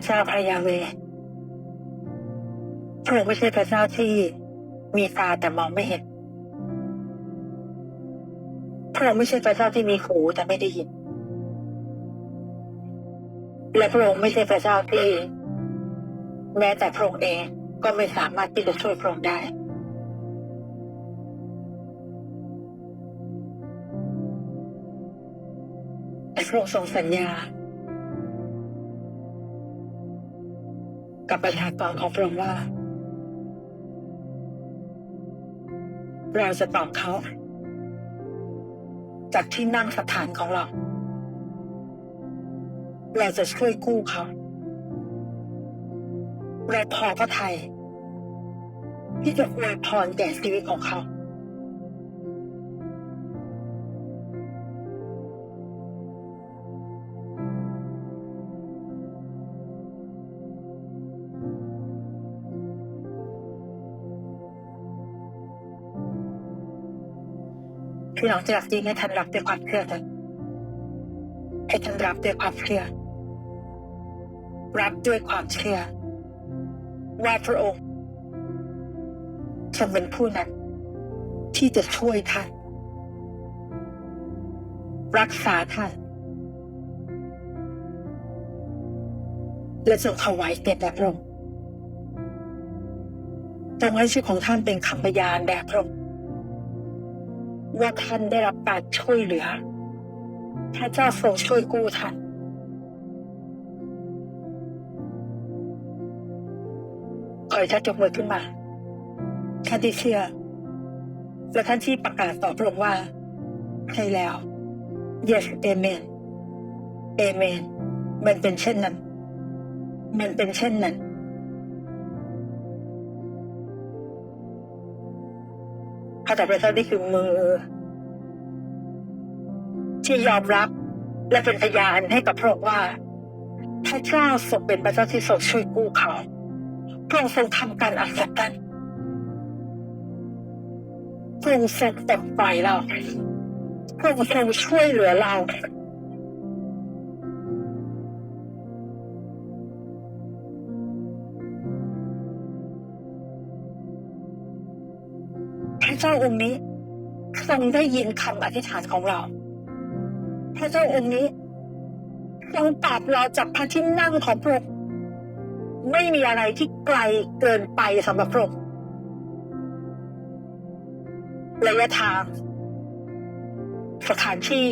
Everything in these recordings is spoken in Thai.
ระเจ้าพระยาเวพระองค์ไม่ใช่พระเจ้าที่มีตาแต่มองไม่เห็น พระองค์ไม่ใช่พระเจ้าที่มีหูแต่ไม่ได้ยิน และพระองค์ไม่ใช่พระเจ้าที่ แม้แต่พระองค์เองก็ไม่สามารถที่จะช่วยพระองค์ได้แต่พระองค์ทรงสัญญา กับประชากรของพระองค์ว่า เราจะตอบเขา จากที่นั่งสถานของเรา เราจะช่วยกู้เขาเราพอพระไทยที่จะอวยพรแก่ชีวิตของเขา พี่น้องจะรับจริงให้ท่านรับด้วยความเชื่อเถอะให้ท่านรับด้วยความเชื่อ รับด้วยความเชื่อ ว่าพระองค์ทรงเป็นผู้นั้นที่จะช่วยท่าน รักษาท่านและทรงถวายเกียรติแด่พระองค์จงให้ชีวิตของท่านเป็นคำพยานแด่พระองค์ ว่าท่านได้รับการช่วยเหลือ พระเจ้าทรงช่วยกู้ท่านขอให้ท่านจงมือขึ้นมาท่านที่เชื่อ และท่านที่ประกาศต่อพระองค์ว่า ใช่แล้ว yes amen amen มันเป็นเช่นนั้น มันเป็นเช่นนั้น ข้าแต่พระเจ้านี่คือมือ ที่ยอมรับและเป็นพยานให้กับพระองค์ว่า พระเจ้าทรงเป็นพระเจ้าที่ทรงช่วยกู้เขาพระองค์ทรงทำการอัศจรรย์พระองค์ทรงปลดปล่อยเราพระองค์ทรงช่วยเหลือเรา เจ้าองค์นี้ทรงได้ยินคำอธิษฐานของเรา พระเจ้าองค์นี้ทรงปราบเราจากพระที่นั่งของพระองค์ไม่มีอะไรที่ไกลเกินไปสำหรับพระองค์ระยะทาง สถานที่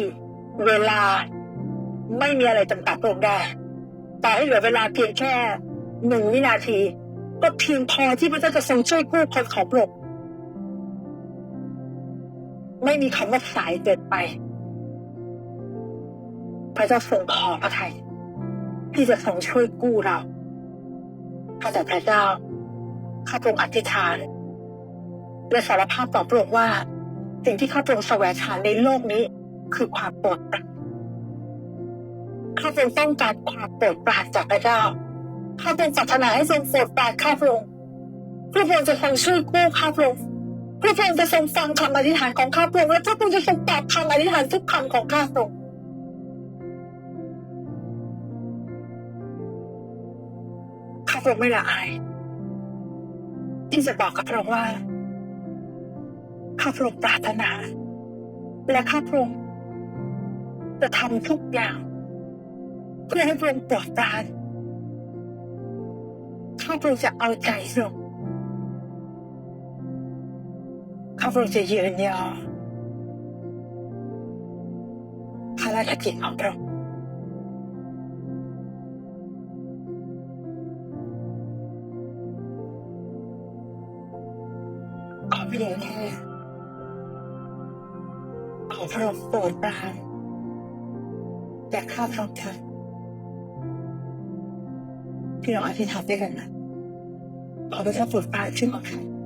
เวลาไม่มีอะไรจำกัดพระองค์ได้ต่อให้เหลือเวลาเพียงแค่หนึ่งวินาที ก็เพียงพอที่พระเจ้าจะทรงช่วยกู้คนของพระองค์ ไม่มีคำว่าสายเกินไป พระเจ้าทรงขอพระทัยที่จะทรงช่วยกู้เราข้าแต่พระเจ้าข้าพระองค์อธิษฐานและสารภาพต่อพระองค์ว่า สิ่งที่ข้าพระองค์แสวงหาในโลกนี้ คือความโปรดปรานข้าพระองค์ต้องการความโปรดปรานจากพระเจ้าข้าพระองค์ปรารถนาให้ทรงโปรดปรานข้าพระองค์เพื่อพระองค์จะทรงช่วยกู้ข้าพระองค์ พระองค์จะทรงฟังคำอธิษฐานของข้าพระองค์และพระองค์จะทรงตอบคำอธิษฐานทุกคำของข้าพระองค์ข้าพระองค์ไม่ละอายที่จะบอกกับพระองค์ว่า ข้าพระองค์ปรารถนา และข้าพระองค์จะทำทุกอย่าง เพื่อให้พระองค์โปรดปรานข้าพระองค์จะเอาใจพระองค์ ข้าพระองค์จะยืนยอพระราชกิจของพระองค์ขอเพียงแค่ขอพระองค์โปรดปรานแต่ข้าพระองค์เถิดพี่น้องอธิษฐานด้วยกันนะขอพระเจ้าโปรดปรานชื่อของท่าน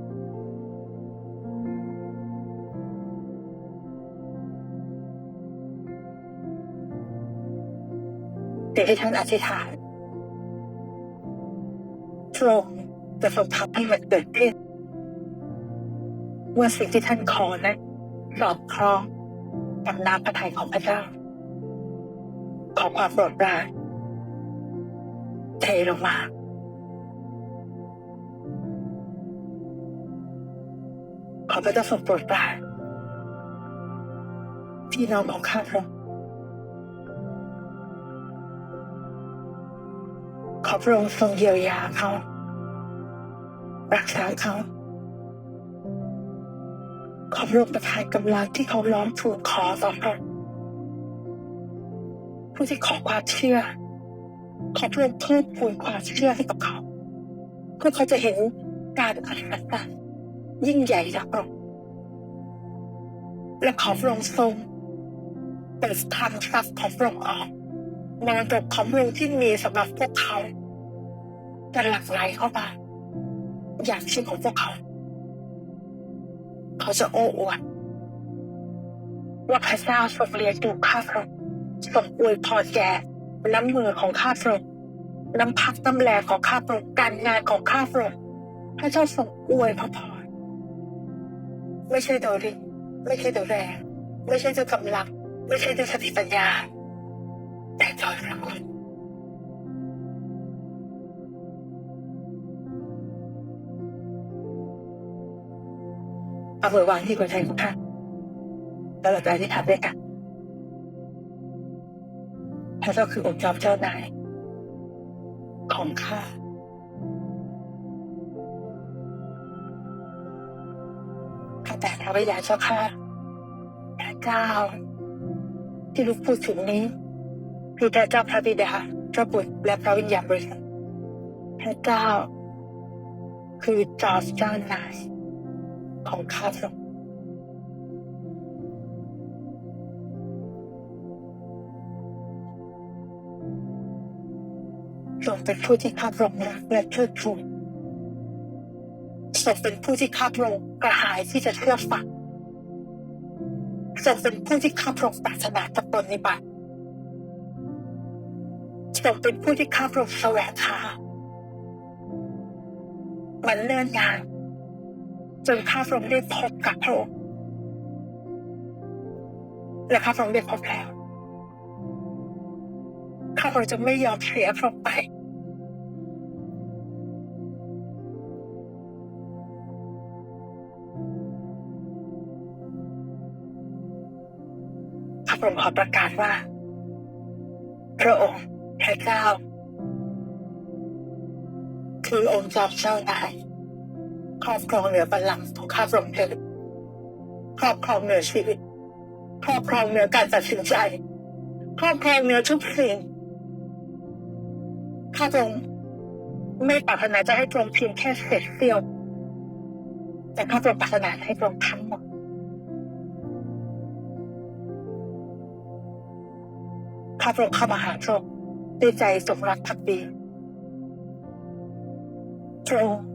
สิ่งที่ท่านอธิษฐานพระองค์จะทรงทำให้มันเกิดขึ้นเมื่อสิ่งที่ท่านขอนั้นสอดคล้องกับน้ำพระทัยของพระเจ้า ขอความโปรดปรานเทลงมาขอพระเจ้าทรงโปรดปรานพี่น้องของข้าพระองค์ พระองค์ทรงเยียวยาเขา รักษาเขา ขอพระองค์ประทานกำลังที่เขาล้อมทูลขอต่อพระองค์ผู้ที่ขอความเชื่อ ขอพระองค์เพิ่มพูนความเชื่อให้กับเขา เพื่อเขาจะเห็นการอัศจรรย์ยิ่งใหญ่จากพระองค์และขอพระองค์ทรงเปิดทางทรัพย์ของพระองค์ออกมรดกของพระองค์ที่มีสำหรับพวกเขา จะหลั่งไหลเข้ามาอย่างชีวิตของพวกเขา เขาจะโอ้อวดว่าพระเจ้าทรงเลี้ยงดูข้าพระองค์ทรงอวยพรแก่น้ำมือของข้าพระองค์น้ำพักน้ำแรงของข้าพระองค์การงานของข้าพระองค์พระเจ้าทรงอวยพระพรไม่ใช่โดยฤทธิ์ไม่ใช่โดยแรง ไม่ใช่ด้วยกำลัง ไม่ใช่ด้วยสติปัญญา แต่โดยพระคุณ เอามือวางที่หัวใจของท่าแล้วเราจะอธิษฐานด้วยกันพระเจ้าคือองค์จอมเจ้านาย ของข้าข้าแต่พระวิญญาณเจ้าข้าพระเจ้า ที่ลูกพูดถึงนี้คือพระเจ้าพระบิดาเจ้าบุตรและพระวิญญาณบริสุทธิ์พระเจ้า คือจอมเจ้านาย ของข้าพระองค์ทรงเป็นผู้ที่ข้าพระองค์รักและเทิดทูนทรงเป็นผู้ที่ข้าพระองค์กระหายที่จะเชื่อฟังทรงเป็นผู้ที่ข้าพระองค์ปรารถนาจะปฏิบัติทรงเป็นผู้ที่ข้าพระองค์แสวงหามันเลื่อนงาน จนข้าพระองค์ได้พบกับพระองค์และข้าพระองค์ได้พบแล้วข้าพระองค์จะไม่ยอมเสียพระองค์ไป ข้าพระองค์ขอประกาศว่า พระองค์พระเจ้า คือองค์จอมเจ้านาย ครอบครองเหนือบัลลังก์ของข้าพระองค์เถิดครอบครองเหนือชีวิต ครอบครองเหนือการตัดสินใจ ครอบครองเหนือทุกสิ่งข้าพระองค์ไม่ปรารถนาจะให้พระองค์เพียงแค่เศษเสี้ยว แต่ข้าพระองค์ปรารถนาให้พระองค์ทั้งหมดข้าพระองค์เข้ามาหาพระองค์ด้วยใจสงรักภักดีพระองค์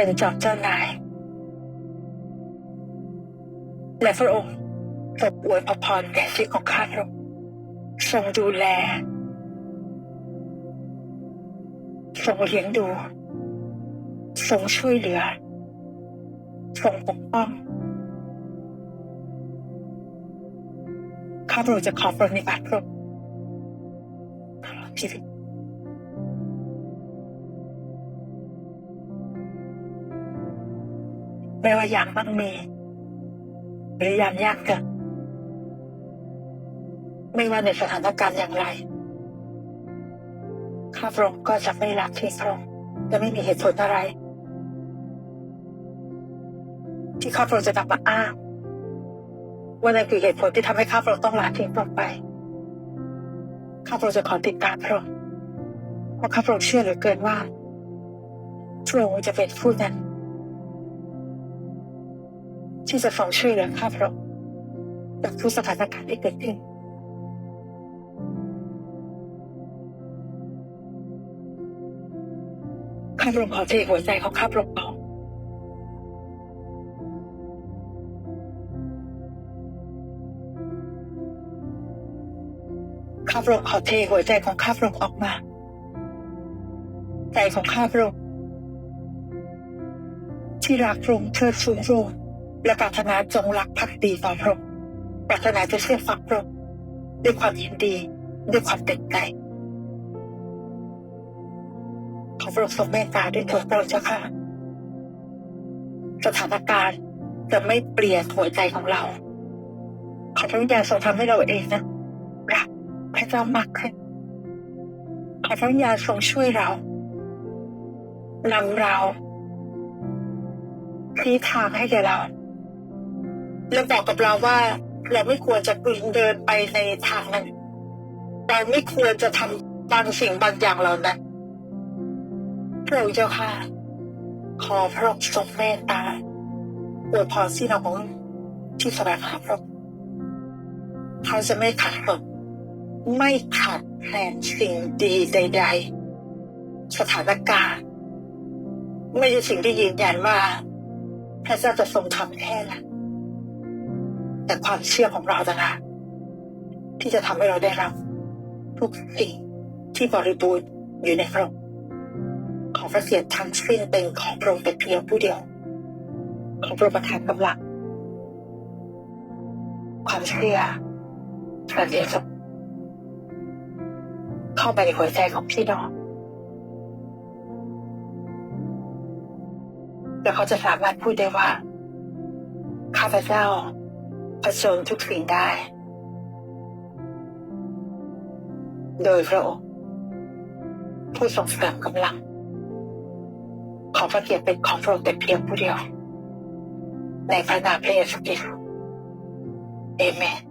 เป็นจอมเจ้านาย และพระองค์ทรงอวยพระพรแก่ชีวิตของข้าพระองค์ทรงดูแล ทรงเลี้ยงดู ทรงช่วยเหลือ ทรงปกป้องข้าพระองค์จะขอปรนนิบัติพระองค์ตลอดชีวิต ไม่ว่ายามมั่งมีหรือยามยากเกิดไม่ว่าในสถานการณ์อย่างไรข้าพระองค์ก็จะไม่ละทิ้งพระองค์จะไม่มีเหตุผลอะไร ที่ข้าพระองค์จะนำมาอ้างว่านั่นคือเหตุผลที่ทำให้ข้าพระองค์ต้องละทิ้งพระองค์ไป ข้าพระองค์จะขอติดตามพระองค์เพราะข้าพระองค์เชื่อเหลือเกินว่าพระองค์จะเป็นผู้นั้น ที่จะทรงช่วยเหลือข้าพระองค์จากทุกสถานการณ์ที่เกิดขึ้นข้าพระองค์ขอเทหัวใจของข้าพระองค์ออกข้าพระองค์ขอเทหัวใจของข้าพระองค์ออกมา ใจของข้าพระองค์ที่รักพระองค์เทิดทูพระองค์ และปรารถนาจงรักภักดีต่อพระองค์ปรารถนาจะเชื่อฟังพระองค์ด้วยความยินดี ด้วยความเต็มใจขอพระองค์ทรงเมตตาด้วยเถิดพระเจ้าค่ะ สถานการณ์จะไม่เปลี่ยนหัวใจของเรา ขอพระวิญญาณทรงทำให้เราเองนะรักพระเจ้ามากขึ้น ขอพระวิญญาณทรงช่วยเรานำเราชี้ทางให้แก่เรา และบอกกับเราว่าเราไม่ควรจะเดินไปในทางนั้นเราไม่ควรจะทำบางสิ่งบางอย่างเหล่านั้นพระเจ้าค่ะ ขอพระองค์ทรงเมตตาอวยพรที่เราของที่แสวงหาพระองค์เขาจะไม่ขัดหลบไม่ขาดแคลนสิ่งดีใด ๆ สถานการณ์ ไม่ใช่สิ่งที่ยืนยันว่าพระเจ้าจะทรงทำแค่นั้น แต่ความเชื่อของเราต่างหากที่จะทำให้เราได้รับ ทุกสิ่งที่บริบูรณ์อยู่ในพระองค์ของพระเสียรทั้งสิ้นเป็นของพระองค์แต่เพียงผู้เดียว ของพระประทานกำลังความเชื่อพระเยซูเข้าไปในหัวใจของพี่น้องแล้วเขาจะสามารถพูดได้ว่า ข้าพเจ้า ผชิญทุกสิ่งได้ โดยพระองค์ผู้ทรงเสริมกำลัง ขอพระเกียรติเป็นของพระองค์แต่เพียงผู้เดียว ในพระนามพระเยซูคริสต์เอเมน